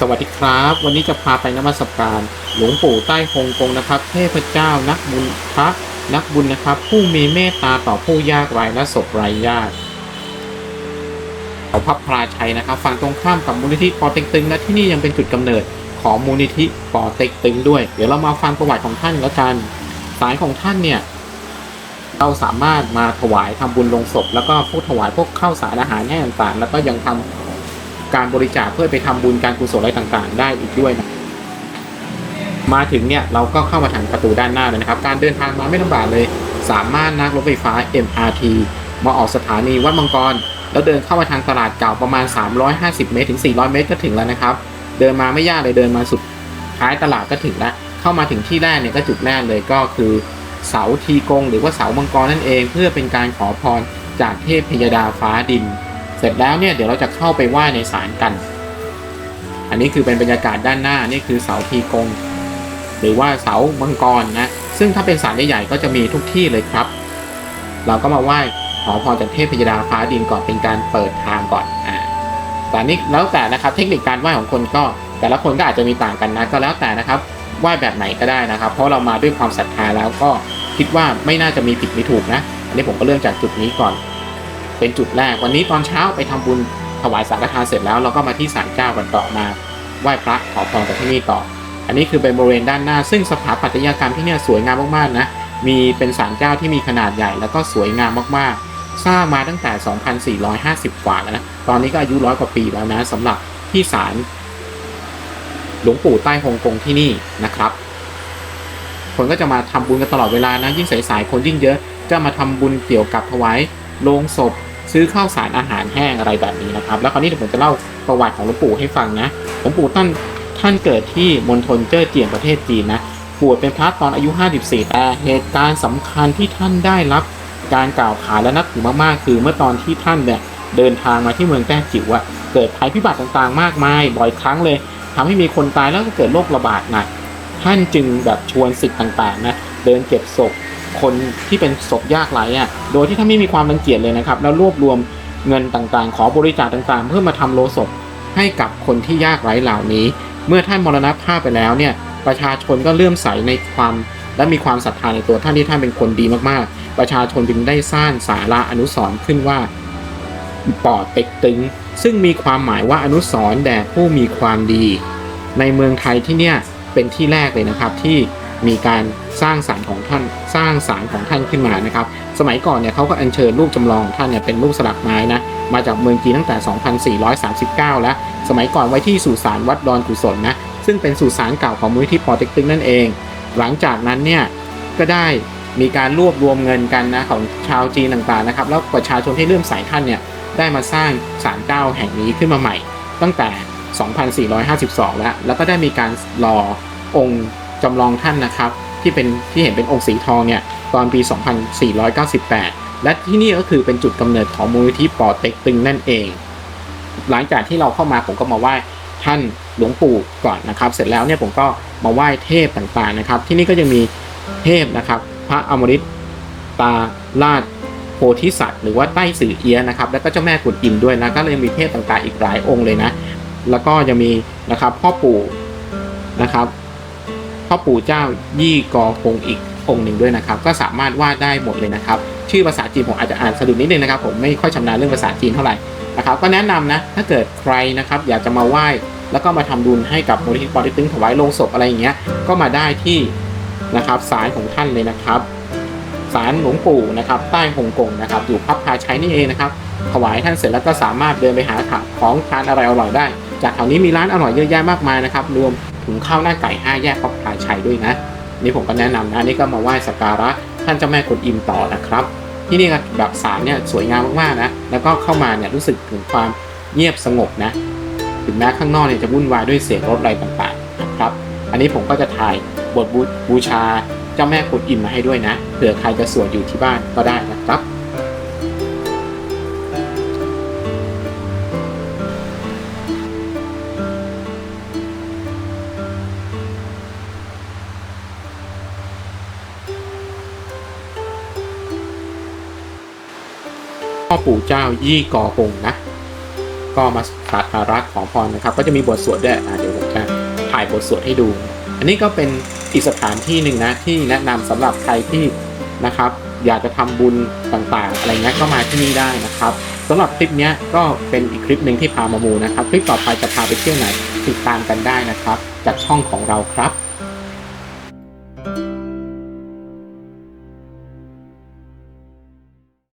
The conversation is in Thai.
สวัสดีครับ วันนี้จะพาไปนมัสการหลวงปู่ใต้ฮงกงนะครับ เทพเจ้านักบุญพระนักบุญนะครับ ผู้มีเมตตาต่อผู้ยากไร้และศพไร้ญาติเขาพับพราชัยนะครับฝั่งตรงข้ามกับมูลนิธิปอเต็กตึงและที่นี่ยังเป็นจุดกำเนิดของมูลนิธิปอเต็กตึงด้วย เดี๋ยวเรามาฟังประวัติของท่านแล้วกันสายของท่านเนี่ยเราสามารถมาถวายทำบุญลงศพ แล้วก็พวกถวายพวกข้าวสารอาหารแห้งต่างๆ แล้วก็ยังทำ การบริจาคเพื่อไปทำบุญการกุศลอะไรต่างๆ ได้อีกด้วยนะมาถึงเนี่ยเราก็เข้ามาทางประตูด้านหน้าเลยนะครับ การเดินทางมาไม่ลำบากเลย สามารถนั่งรถไฟฟ้า MRT มาออกสถานีวัดมังกร แล้วเดินเข้ามาทางตลาดเก่าประมาณ 350 เมตรถึง 400 เมตรก็ถึงแล้วนะครับ เดินมาไม่ยากเลยเดินมาสุดท้ายตลาดก็ถึงแล้ว เข้ามาถึงที่แรกเนี่ยก็จุดแรกเลยก็คือ เสาทีกง หรือว่าเสามังกรนั่นเอง เพื่อเป็นการขอพรจากเทพพยดาฟ้าดิน เสร็จแล้วเนี่ยเดี๋ยวเราจะเข้าไปไหว้ในศาลกัน อันนี้คือเป็นบรรยากาศด้านหน้านี่คือเสาทีกง หรือว่าเสามังกรนะ ซึ่งถ้าเป็นศาลใหญ่ๆก็จะมีทุกที่เลยครับ เราก็มาไหว้ขอพรจากเทพพยดาฟ้าดินก่อนเป็นการเปิดทางก่อนอ่าแต่นี่แล้วแต่นะครับเทคนิคการไหว้ของคนก็ แต่ละคนก็อาจจะมีต่างกันนะก็แล้วแต่นะครับไหว้แบบไหนก็ได้นะครับ เพราะเรามาด้วยความศรัทธาแล้วก็คิดว่าไม่น่าจะมีผิดมีถูกนะ อันนี้ผมก็เริ่มจากจุดนี้ก่อน เป็นจุดแรกวันนี้ตอนเช้าไปทำบุญถวายสังฆทานเสร็จแล้วเราก็มาที่ศาลเจ้ากันต่อมาไหว้พระขอพรจากที่นี่ต่อ อันนี้คือเป็นบริเวณด้านหน้า ซึ่งสถาปัตยกรรมที่เนี่ยสวยงามมากๆนะมีเป็นศาลเจ้าที่มีขนาดใหญ่แล้วก็สวยงามมากๆ สร้างมาตั้งแต่ 2,450 กว่าแล้วนะตอนนี้ก็อายุร้อยกว่าปีแล้วนะสำหรับที่ศาลหลวงปู่ใต้ฮงกงที่นี่นะครับ คนก็จะมาทำบุญกันตลอดเวลานะยิ่งสายๆคนยิ่งเยอะจะมาทำบุญเกี่ยวกับถวาย โลงศพซื้อข้าวสารอาหารแห้งอะไรแบบนี้นะครับ แล้วคราวนี้เดี๋ยวผมจะเล่าประวัติของหลวงปู่ให้ฟังนะหลวงปู่ท่านท่านเกิดที่มณฑลเจ้อเจียงประเทศจีนนะบวชเป็นพระตอนอายุ 54 แต่เหตุการณ์สำคัญที่ท่านได้รับการกล่าวขานและนับถือมากๆ คือเมื่อตอนที่ท่านเนี่ยเดินทางมาที่เมืองแต้จิ๋วอะเกิดภัยพิบัติต่างๆ มากมาย บ่อยครั้งเลยทำให้มีคนตายแล้วก็เกิดโรคระบาดหนักท่านจึงแบบชวนสิทธิ์ต่างๆนะเดินเก็บศพ คนที่เป็นศพยากไร้อะโดยที่ท่านไม่มีความรังเกียจเลยนะครับ แล้วรวบรวมเงินต่างๆ ขอบริจาคต่างๆ เพื่อมาทำโลศพให้กับคนที่ยากไร้เหล่านี้ เมื่อท่านมรณภาพไปแล้วเนี่ยประชาชนก็เลื่อมใสในความและมีความศรัทธาในตัวท่านที่ท่านเป็นคนดีมากๆ ประชาชนจึงได้สร้างศาลาอนุสรณ์ขึ้นว่าปอดเต็กตึง ซึ่งมีความหมายว่าอนุสรณ์แด่ผู้มีความดี ในเมืองไทยที่เนี่ยเป็นที่แรกเลยนะครับที่ มีการสร้างสารของท่านสร้างสารของท่านขึ้นมานะครับ สมัยก่อนเนี่ยเขาก็อัญเชิญรูปจำลองท่านเนี่ยเป็นรูปสลักไม้นะมาจากเมืองจีนตั้งแต่ 2439 แล้ว สมัยก่อนไว้ที่สุสานวัดดอนกุศลนะซึ่งเป็นสุสานเก่าของมูลที่ปอเต็กตึงนั่นเอง หลังจากนั้นเนี่ยก็ได้มีการรวบรวมเงินกันนะของชาวจีนต่างๆนะครับแล้วประชาชนที่เลื่อมใสท่านเนี่ยได้มาสร้างศาลเจ้าแห่งนี้ขึ้นมาใหม่ ตั้งแต่ 2452 แล้ว แล้วก็ได้มีการรอองค์ จำลองท่านนะครับ ที่เป็นที่เห็นเป็นองค์สีทองเนี่ยตอนปี 2498 และที่นี่ก็คือเป็นจุดกำเนิดของมูลนิธิปอเต็กตึงนั่นเอง หลังจากที่เราเข้ามาผมก็มาไหว้ท่านหลวงปู่ก่อนนะครับ เสร็จแล้วเนี่ยผมก็มาไหว้เทพต่างๆนะครับ ที่นี่ก็จะมีเทพนะครับ พระอมฤตตาลาดโพธิสัตว์หรือว่าใต้สื่อเอียนะครับ แล้วก็เจ้าแม่กุนอิมด้วยนะก็เลยมีเทพต่างๆอีกหลายองค์เลยนะ แล้วก็ยังมีนะครับพ่อปู่นะครับ พ่อปู่เจ้ายี่กอคงอีกองค์หนึ่งด้วยนะครับ ก็สามารถวาดได้หมดเลยนะครับ ชื่อภาษาจีนผมอาจจะอ่านสะดุดนิดนึงนะครับ ผมไม่ค่อยชำนาญเรื่องภาษาจีนเท่าไหร่นะครับ ก็แนะนำนะถ้าเกิดใครนะครับอยากจะมาไหว้แล้วก็มาทำบุญให้กับมูลนิธิปอต็กตึงถวายโลงศพอะไรอย่างเงี้ยก็มาได้ที่นะครับศาลของท่านเลยนะครับศาลหลวงปู่นะครับใต้ฮงกงนะครับอยู่พับพาชัยนี่เองนะครับถวายท่านเสร็จแล้วก็สามารถเดินไปหาของทานอะไรอร่อยได้ จากแถวนี้มีร้านอร่อยเยอะแยะมากมายนะครับรวม ถึงข้าวหน้าไก่ห้าแยกพับพาชัยด้วยนะ นี่ผมก็แนะนำนะนี่ก็มาไหว้สักการะท่านเจ้าแม่กวนอิมต่อนะครับ ที่นี่แบบศาลเนี่ยสวยงามมากๆนะแล้วก็เข้ามาเนี่ยรู้สึกถึงความเงียบสงบนะ ถึงแม้ข้างนอกเนี่ยจะวุ่นวายด้วยเสียงรถอะไรต่างๆนะครับ อันนี้ผมก็จะถ่ายบทบูบูชาเจ้าแม่กวนอิมมาให้ด้วยนะเผื่อใครจะสวดอยู่ที่บ้านก็ได้นะครับ พ่อปู่เจ้ายี่กอหงนะ ก็มาสักการะขอพรนะครับ ก็จะมีบทสวดด้วยเดี๋ยวผมจะถ่ายบทสวดให้ดู อันนี้ก็เป็นอีกสถานที่หนึ่งนะที่แนะนำสำหรับใครที่นะครับ อยากจะทำบุญต่างๆ อะไรเงี้ยก็มาที่นี่ได้นะครับสำหรับคลิปนี้ก็เป็นอีกคลิปหนึ่งที่พามามูนะครับ คลิปต่อไปจะพาไปเที่ยวไหนติดตามกันได้นะครับ จากช่องของเราครับ